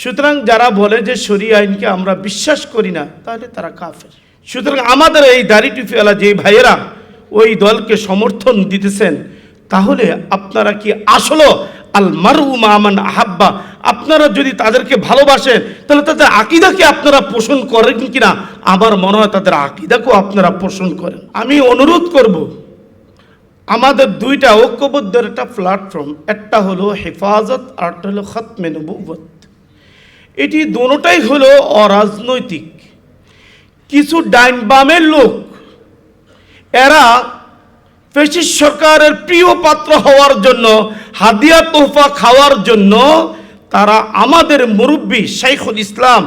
সুতরাং যারা বলে যে শরী আইনকে আমরা বিশ্বাস করি না, তাহলে তারা কাফের। সুতরাং আমাদের এই দাড়ি টুপিওয়ালা যে ভাইয়েরা ওই দলকে সমর্থন দিতেছেন, তাহলে আপনারা কি আসলো? আল মারু মামান আহাব্বা। আপনারা যদি তাদেরকে ভালোবাসেন, তাহলে তাদের আকিদাকে আপনারা পোষণ করেন কিনা? আমার মনে হয় তাদের আকিদাকেও আপনারা পোষণ করেন। আমি অনুরোধ করব, আমাদের দুইটা ঐক্যবদ্ধের একটা প্ল্যাটফর্ম একটা হলো হেফাজত আর একটা হলো খতমে নবুবত এটি দোনোটাই হলো অরাজনৈতিক। কিছু ডাইন বামের লোক, এরা ফেসিস সরকারের প্রিয় পাত্র হওয়ার জন্য, হাদিয়া তোহফা খাওয়ার জন্য তারা আমাদের মুরব্বী শাইখুল ইসলাম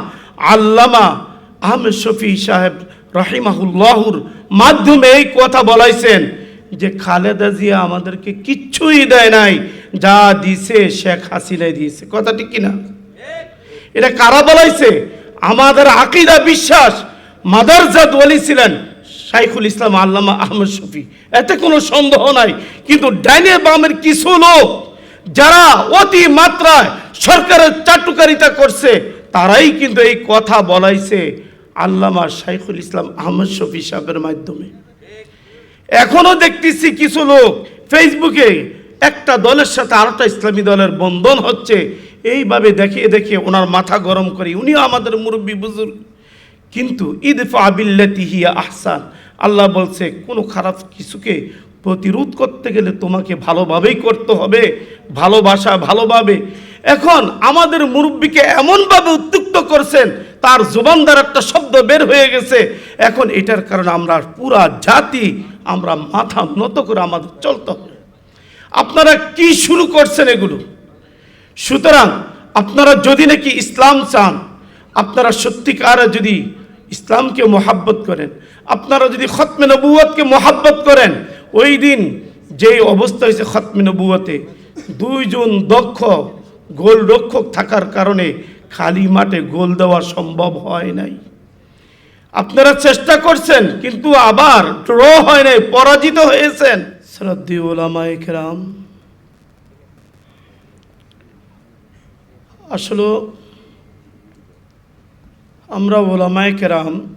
আল্লামা আহমেদ শফি সাহেব রাহিমাহুল্লাহুর মাধ্যমে এই কথা বলাইছেন যে খালেদা জিয়া আমাদেরকে কিচ্ছুই দেয় নাই, যা দিছে শেখ হাসিনাই দিয়েছে। কথাটি কিনা? এটা কারা বলাইছে? আমাদের আকিদা বিশ্বাস মাদারজাদ ওলি ছিলেন শাইখুল ইসলাম আল্লামা আহমদ শফি। এতে কোনো সন্দেহ নাই। কিন্তু ডাইনে বামের কিছু লোক যারা অতি মাত্রায় সরকারের চাটুকারিতা করছে, তারাই কিন্তু এই কথা বলাইছে আল্লামা শাইখুল ইসলাম আহমদ শফি সাহেবের মাধ্যমে। এখনও দেখতেছি কিছু লোক ফেসবুকে একটা দলের সাথে আরেকটা ইসলামী দলের বন্ধন হচ্ছে। এইভাবে দেখিয়ে দেখিয়ে ওনার মাথা গরম করি, উনিও আমাদের মুরব্বী বুজুর্গ। কিন্তু ইদফা আবিল্লাতি হিয়া আহসান, আল্লাহ বলছে, কোনো খারাপ কিছুকে প্রতিরোধ করতে গেলে তোমাকে ভালোভাবেই করতে হবে, ভালোবাসা ভালোভাবে। এখন আমাদের মুরব্বীকে এমনভাবে উদ্যুক্ত করছেন, তার জোবান দ্বারা একটা শব্দ বের হয়ে গেছে। এখন এটার কারণে আমরা পুরা জাতি, আমরা মাথা নত করে আমাদের চলতে হবে। আপনারা কি শুরু করছেন এগুলো? সুতরাং আপনারা যদি নাকি ইসলাম চান, আপনারা সত্যিকারে যদি ইসলামকে মোহাব্বত করেন, আপনারা যদি খতমে নবুয়তকে মোহাব্বত করেন, ওই দিন যেই অবস্থা হয়েছে খতমে নবুয়তে, দুইজন দক্ষ গোলরক্ষক থাকার কারণে খালি মাঠে গোল দেওয়া সম্ভব হয় নাই। আপনারা চেষ্টা করছেন, কিন্তু আবার ড্র হয় নাই, পরাজিত হয়েছেন। শ্রদ্ধি ওলামায়ে কেরাম। আসলে আমরা ওলামায় কেরাম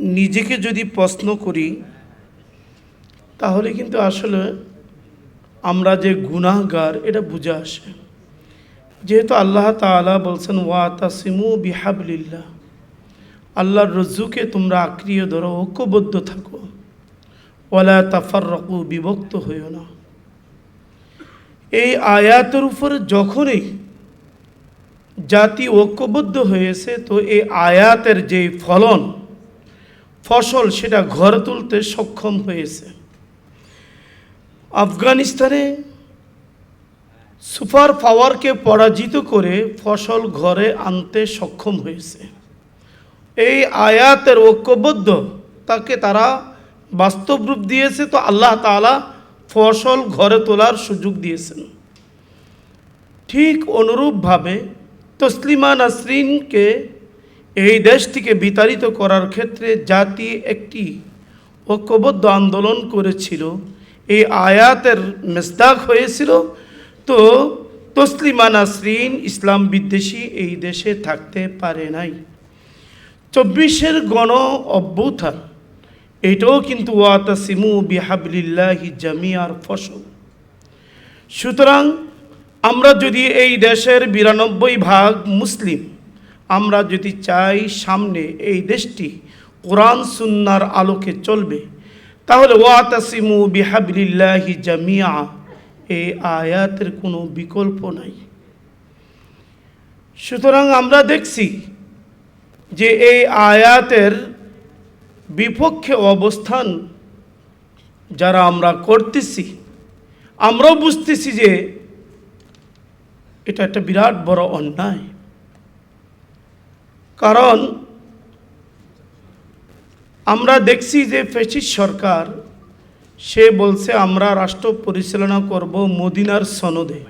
নিজেকে যদি প্রশ্ন করি, তাহলে কিন্তু আসলে আমরা যে গুনাহগার, এটা বুঝে আসে। যেহেতু আল্লাহ তাআলা বলছেন, ওয়া তাসিমু বিহাবলিল্লাহ। আল্লাহর রজ্জুকে তোমরা আক্রিয় ধরো, ঐক্যবদ্ধ থাকো। ওলা তাফাররকু, বিভক্ত হইও না। এই আয়াতের উপরে যখনই জাতি ঐক্যবদ্ধ হয়েছে, তো এই আয়াতের যে ফলন, ফসল, সেটা ঘরে তুলতে সক্ষম হয়েছে। আফগানিস্তানে সুপার পাওয়ারকে পরাজিত করে ফসল ঘরে আনতে সক্ষম হয়েছে। এই আয়াতের ঐক্যবদ্ধ, তাকে তারা বাস্তব রূপ দিয়েছে, তো আল্লাহ তাআলা ফসল ঘরে তোলার সুযোগ দিয়েছেন। ঠিক অনুরূপভাবে তসলিমা নাসরিনকে এই দেশ থেকে বিতাড়িত করার ক্ষেত্রে জাতি একটি ঐক্যবদ্ধ আন্দোলন করেছিল। এই আয়াতের মেজদাক হয়েছিল। তো তসলিমা নাসরিন ইসলাম বিদ্বেষী এই দেশে থাকতে পারে নাই। চব্বিশের গণ অভ্যুত্থান, এটাও কিন্তু ওয়াতাসিমু বিহাবলিল্লাহি জামিয়ার ফসল। সুতরাং আমরা যদি এই দেশের বিরানব্বই ভাগ মুসলিম, আমরা যদি চাই সামনে এই দেশটি কোরআন সুন্নার আলোকে চলবে, তাহলে ওয়াতাসিমু বিহাবলিল্লাহি জামিয়া এই আয়াতের কোনো বিকল্প নাই। সুতরাং আমরা দেখছি যে এই আয়াতের বিপক্ষে অবস্থান যারা আমরা করতেছি, আমরাও বুঝতেছি যে এটা একটা বিরাট বড় অন্যায়। কারণ আমরা দেখছি যে ফেসিস সরকার, সে বলছে, আমরা রাষ্ট্র পরিচালনা করব মদিনার সনদে।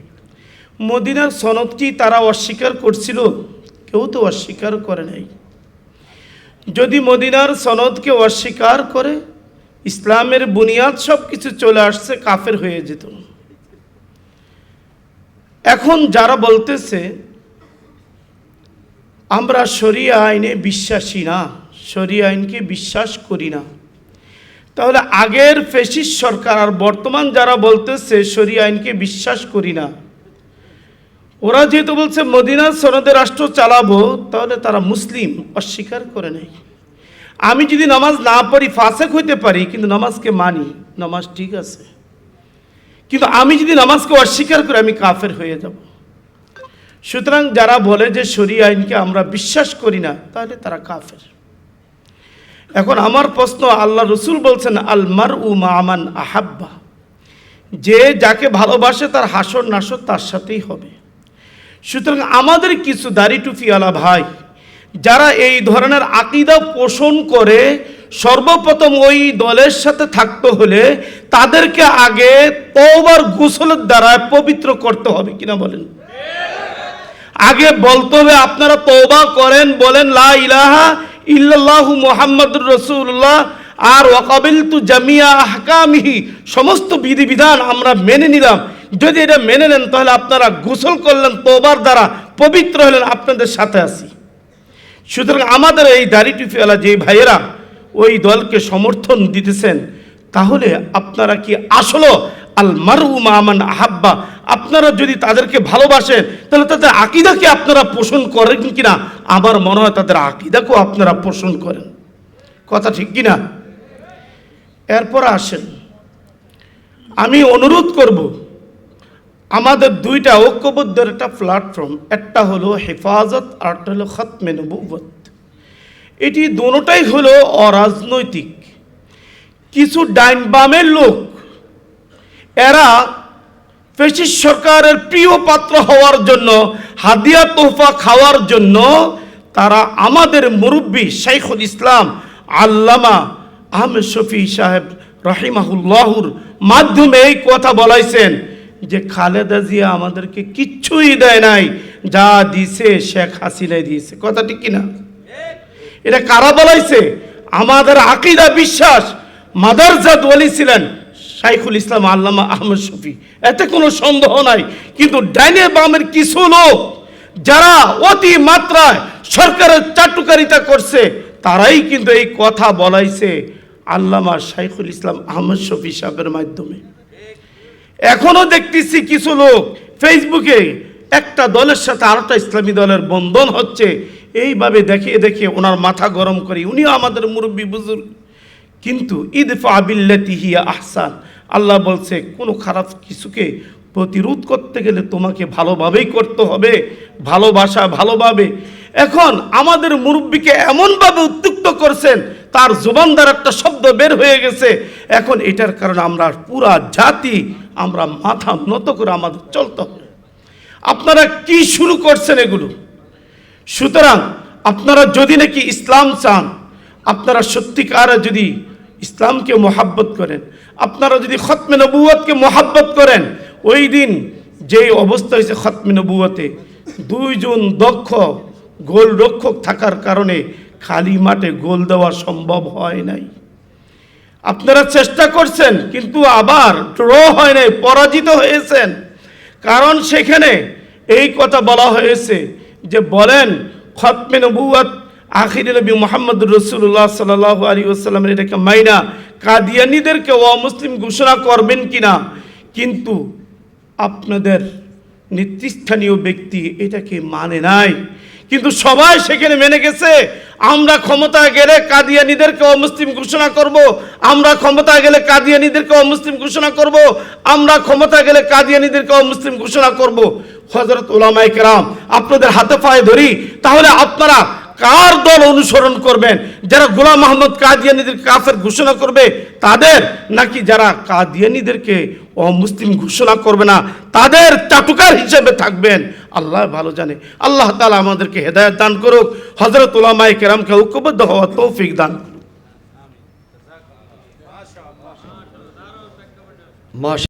মদিনার সনদ কি তারা অস্বীকার করছিল, কেউ তো অস্বীকার করে নাই। যদি মদিনার সনদকে অস্বীকার করে, ইসলামের বুনিয়াদ সব কিছু চলে আসছে, কাফের হয়ে যেত। এখন যারা বলতেছে, আমরা শরিয়া আইনে বিশ্বাসী না, শরিয়া আইনকে বিশ্বাস করি না। তাহলে আগের ফেসিস সরকার আর বর্তমান যারা বলতেছে, শরিয়া আইনকে বিশ্বাস করি না, ওরা যেহেতু বলছে মদিনা সনদে রাষ্ট্র চালাবো, তাহলে তারা মুসলিম, অস্বীকার করে নেই। আমি যদি নামাজ না পড়ি, ফাসেক হইতে পারি, কিন্তু নামাজকে মানি, নামাজ ঠিক আছে। কিন্তু আমি যদি নামাজকে অস্বীকার করি, আমি কাফের হয়ে যাব। সুতরাং যারা বলে যে শরী আইনকে আমরা বিশ্বাস করি না, তাহলে তারা কাফের। এখন আমার প্রশ্ন, আল্লাহ রসুল বলছেন আলমার উ মামান আহাব্বা। যে যাকে ভালোবাসে তার হাসর নাসর তার সাথেই হবে। সুতরাং আমাদের কিছু দাড়ি টুপিওয়ালা ভাই, যারা এই ধরনের আকিদা পোষণ করে সর্বপ্রথম ওই দলের সাথে থাকতে হলে তাদেরকে আগে তওবার গোসলের দ্বারা পবিত্র করতে হবে, কিনা বলেন? আগে বলতে হবে, আপনারা তওবা করেন, বলেন, লা ইলাহা আর ওয়াকাবিল তু জামিয়া আহকামিহি সমস্ত বিধিবিধান আমরা মেনে নিলাম। যদি এটা মেনে নেন, তাহলে আপনারা গোসল করলেন তোবার দ্বারা পবিত্র হলেন, আপনাদের সাথে আসি সুতরাং আমাদের এই দাড়ি টুপিওয়ালা যে ভাইয়েরা ওই দলকে সমর্থন দিতেছেন, তাহলে আপনারা কি আসলো? আল মারু মামান আহাব্বা। আপনারা যদি তাদেরকে ভালোবাসেন, তাহলে তাদের আকিদাকে আপনারা পোষণ করেন কিনা? আমার মনে হয় তাদের আকিদাকেও আপনারা পোষণ করেন। কথা ঠিক কিনা? এরপর আসেন। আমি অনুরোধ করব, আমাদের দুইটা ঐক্যবদ্ধের একটা প্ল্যাটফর্ম একটা হলো হেফাজত আর একটা হলো খতমে নবুবত এটি দোনোটাই হলো অরাজনৈতিক। কিছু ডাইন বামের লোক, এরা ফেসিস সরকারের প্রিয় পাত্র হওয়ার জন্য, হাদিয়া তোহফা খাওয়ার জন্য তারা আমাদের মুরব্বী শাইখুল ইসলাম আল্লামা আহমেদ শফি সাহেব রাহিমাহুল্লাহুর মাধ্যমে এই কথা বলাইছেন যে খালেদা জিয়া আমাদেরকে কিচ্ছুই দেয় নাই, যা দিছে শেখ হাসিনাই দিয়েছে। কথাটি কিনা? এটা কারা বলাইছে? আমাদের আকিদা বিশ্বাস। মাদারজাদ ওলি ছিলেন শাইখুল ইসলাম আল্লামা আহমদ শফি। এতে কোনো সন্দেহ নাই। কিন্তু ডাইনে বামের কিছু লোক যারা অতি মাত্রায় সরকারের চাটুকারিতা করছে, তারাই কিন্তু এই কথা বলাইছে আল্লামা শাইখুল ইসলাম আহমদ শফি সাহেবের মাধ্যমে। এখনও দেখতেছি কিছু লোক ফেসবুকে একটা দলের সাথে আরেকটা ইসলামী দলের বন্ধন হচ্ছে। এইভাবে দেখিয়ে দেখিয়ে ওনার মাথা গরম করি, উনিও আমাদের মুরব্বী বুজুর্গ। কিন্তু ইদফা আবিল্লাতি হিয়া আহসান, আল্লাহ বলছে, কোনো খারাপ কিছুকে প্রতিরোধ করতে গেলে তোমাকে ভালোভাবেই করতে হবে, ভালোবাসা ভালোভাবে। এখন আমাদের মুরব্বীকে এমনভাবে উদ্যুক্ত করছেন, তার জোবান দ্বারা একটা শব্দ বের হয়ে গেছে। এখন এটার কারণে আমরা পুরা জাতি, আমরা মাথা নত করে আমাদের চলতে হবে। আপনারা কি শুরু করছেন এগুলো? সুতরাং আপনারা যদি নাকি ইসলাম চান, আপনারা সত্যিকার যদি ইসলামকে মোহাব্বত করেন, আপনারা যদি খতমে নবুয়তকে মোহাব্বত করেন, ওই দিন যেই অবস্থা হয়েছে খতমে নবুয়তে দুইজন দক্ষ গোল রক্ষক থাকার কারণে খালি মাঠে গোল দেওয়া সম্ভব হয় নাই। আপনারা চেষ্টা করছেন, কিন্তু আবার ড্র হয় নাই, পরাজিত হয়েছেন। কারণ সেখানে এই কথা বলা হয়েছে যে বলেন, খতমে নবুয়াত আখির নবী মোহাম্মদ রসুল্লাহ সাল্লাহ আলী আসসালামের এটাকে মাইনা। কাদিয়ানিদেরকে অমুসলিম ঘোষণা করবেন কিনা? কিন্তু আপনাদের নেতৃস্থানীয় ব্যক্তি এটাকে মানে নাই। কিন্তু সবাই সেখানে মেনে গেছে, আমরা ক্ষমতায় গেলে কাদিয়ানিদেরকে অমুসলিম ঘোষণা করব, আমরা ক্ষমতায় গেলে কাদিয়ানিদেরকে অমুসলিম ঘোষণা করব, আমরা ক্ষমতা গেলে কাদিয়ানিদেরকে অমুসলিম ঘোষণা করব। হজরত ওলামাই কেরাম, আপনাদের হাতে পায়ে ধরি, তাহলে আপনারা কার দল অনুসরণ করবেন? যারা গোলাম মোহাম্মদ কাদিয়ানিদের কাফের ঘোষণা করবে, তাদের? নাকি যারা কাদিয়ানিদেরকে অমুসলিম ঘোষণা করবে না, তাদের চাটুকার হিসেবে থাকবেন? আল্লাহ ভালো জানে। আল্লাহ তালা আমাদেরকে হেদায়ত দান করুক হজরত উলামাই কেরামকে ঐক্যবদ্ধ হওয়া তৌফিক দান করুক।